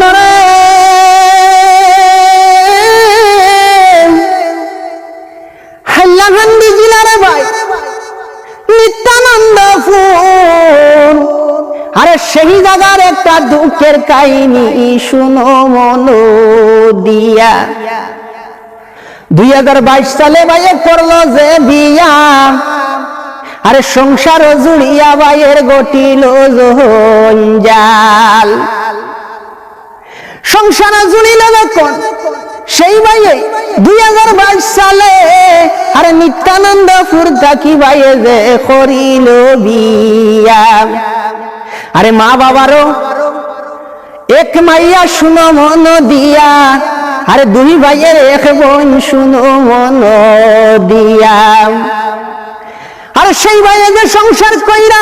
মনরে। হাল্লাহান্দি জেলার ভাই, নিত্যানন্দ ফুল। আরে সেই জায়গার একটা দুঃখের কাহিনী শুনো মন দিয়া। দুই হাজার বাইশ সালে ভাইয়ে করল যে বিয়া। আরে সংসার জুড়িয়া ভাইয়ের গটিল জাল। সংসার জুড়িল যখন সেই ভাইয়ে দুই হাজার বাইশ সালে, আরে নিত্যানন্দ ফুরতাকি ভাইয়ে যে করিল বিয়া? আরে মা বাবারও এক মাইয়া শুনো মন দিয়া, আরে দুই ভাইয়ের এক বোন শুনো মন দিয়া। আর সেই ভাইয়ে যে সংসার কইরা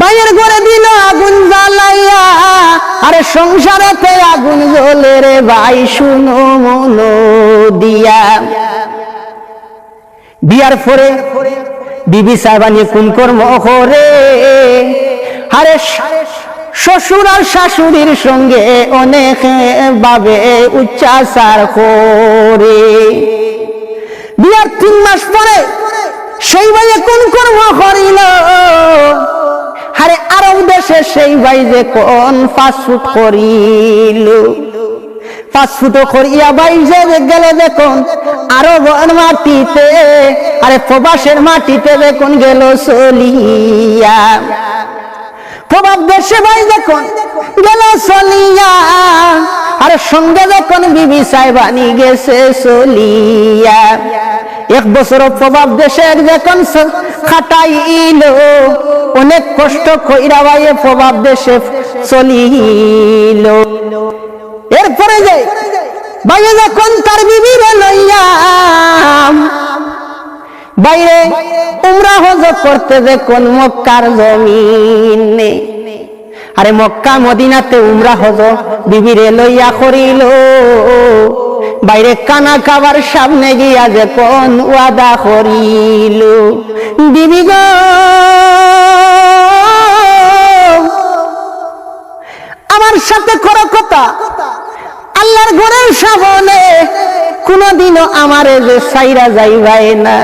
ভাইয়ের ঘরে দিল আরে সংসারেতে আগুন জ্বলে রে ভাই, শুনো মন দিয়া বিয়ার পরে বিবি সাহেবানি কোন কর্ম করে? আরে শ্বশুর আর শাশুড়ির সঙ্গে অনেক ভাবে উচ্চাচার করে। বিয়ার তিন মাস পরে সেই ভাইয়ে কোন কর্ম করিল? আরে আরব দেশে সেই ভাই যে কোন ফাস্টফুড করিল? ফাস্টফুড করিয়া ভাই যে গেল দেখুন, আরব মাটিতে, আরে প্রবাসের মাটিতে দেখুন গেল চলিয়া প্রভাব দেশে ভাই দেখুন, গেল চলিয়া আর সঙ্গে যখন বিবি সাহেবানি গেছে চলিয়া এক বছর প্রভাব দেশে যখন খাটাইল। অনেক কষ্ট কইরা ভাইয়ে প্রভাব দেশে চলিল। এরপরে যে ভাইয়ে যখন তার বিবিরে লইয়া বাইরে উমরা হজ করতে যে কোন মক্কার জমিনে আরে মক্কা মদিনাতে উমরা হজ বিবিরে লইয়া করিল। বাইরে কানা খাবার সামনে গিয়া যে কোন ওয়াদা করিল। বিবি গো। আমার সাথে করো কথা। আল্লাহর ঘরের সামনে কোনদিনও আমারে যে সাইরা যাইবাই না।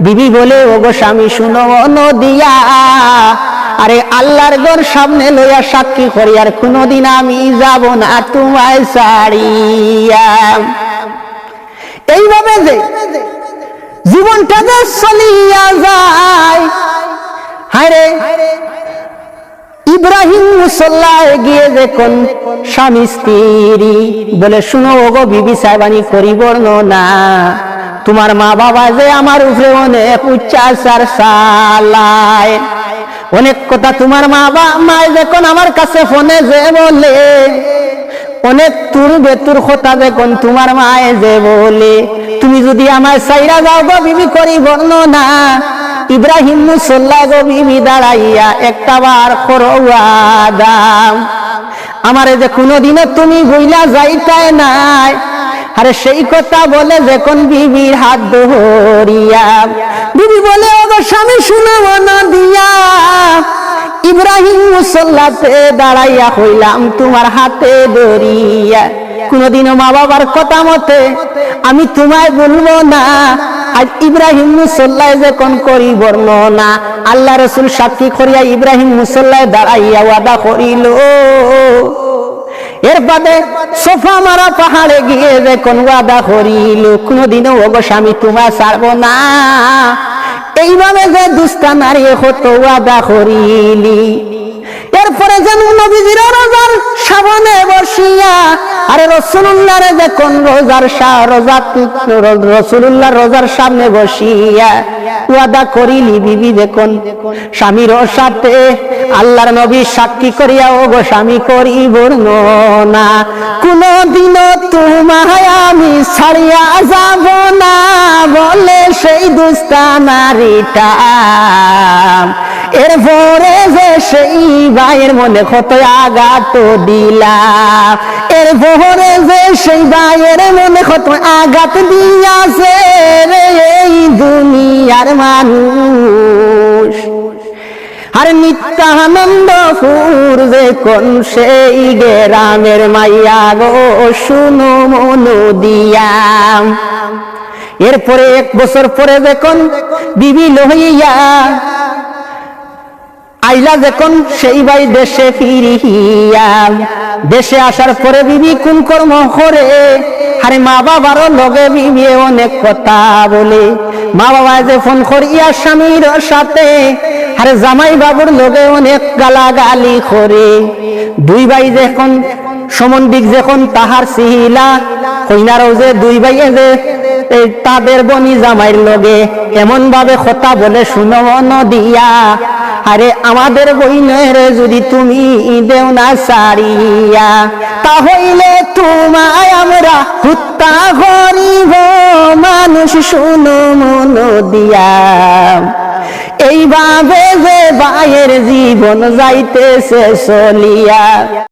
বিবি বলে, ওগো স্বামী, শুনো নদিয়া। আরে আল্লাহর ঘর সামনে লইয়া সাক্ষী করি, আর কোনদিন আমি যাব না তোমায় সারিয়া এইভাবে যে জীবনটা যে চলিয়া যায়। হায় ইব্রাহিম মুসল্লায় গিয়ে দেখুন স্বামী স্ত্রী বলে, শুনো ওগো বিবি সাহেবানি করি বর্ণনা তোমার মা বাবা যে আমার উপরে অনেক উচ্চাচার সালায় অনেক কথা তোমার মা বাবা মায় যখন আমার কাছে ফোনে যে বলে অনেক তুর বেতুর কথা দেখুন তোমার মায়ে যে বলে। তুমি যদি আমার সাইরা যাও গো বিবি করি বর্ণনা। ইব্রাহিম মুসল্লা গো বিবি দাঁড়াইয়া একটা বার দাম। আমারে যে কোনোদিনও তুমি বইলা যাইতায় নাই। আরে সেই কথা বলে যখন বিবির হাত ধরিয়া। বিবি বলে, ওগো স্বামী শুনব না দিয়া। ইব্রাহিম মুসল্লাতে দাঁড়াইয়া হইলাম তোমার হাতে ধরিয়া। কোনদিনও মা বাবার কথা মতে আমি তোমায় বলব না। আজ ইব্রাহিম মুসল্লায় যখন করি বর্ণনা আল্লাহ রসুল সাক্ষী করিয়া ইব্রাহিম মুসল্লায় দাঁড়াইয়া ওয়াদা করিল। এর বাদে সোফা মারা পাহাড়ে গিয়ে যখন ওয়াদা করিল, কোনদিনও ওগো আমি তোমায় ছাড়ব না। এইভাবে যে দুস্তা নারী হতো ওয়াদা করিলি। এরপরে যেন নবীজির রোজার সাবনে বসিয়া, আরে রসুল্লাহ দেখুন রোজার রোজা রসুল্লাহ রোজার সামনে বসিয়া ওয়াদা করিলি বিবি দেখুন। স্বামীর সাথে আল্লাহর নবী সাক্ষী করিয়া ও গো স্বামী করি বর্ণনা। কোনদিন তোমায় আমি ছাড়িয়া যাব না, বলে সেই দুস্তা নারীটা। এরপরে যে সেই ভাইয়ের মনে কত আঘাত দিলাম এর ভোরে যে সেই ভাইয়ের মনে কত আঘাত দিয়াছে রে এই দুনিয়ার মানুষ। আর নিত্যানন্দ ফুর যে কোন সেই গেরামের মাইয়া গো, শুনো মনো দিয়াম এরপরে এক বছর পরে দেখুন বিবি লইয়া আইলা যখন সেই ভাই দেশে ফিরিয়া, দেশে আসার পরে বিবি কোন কর্ম করে? আরে মা বাবারও লগে বিবি অনেক কথা বলে। মা বাবা যে ফোন করিয়া স্বামীর সাথে, আরে জামাই বাবুর লগে অনেক গালাগালি করে। দুই ভাই যখন সমন্দিক যখন তাহার সিহিলা, কইনারও যে দুই ভাইয়ে যে তাদের বনি জামাইর লগে এমন ভাবে কথা বলে, শুনো দিয়া আরে আমাদের বইনের যদি তুমি দেও না সারিয়া তাহলে তোমায় আমরা হত্যা করিব, মানুষ শুনো মন দিয়া। এইভাবে যে বায়ের জীবন যাইতেছে চলিয়া।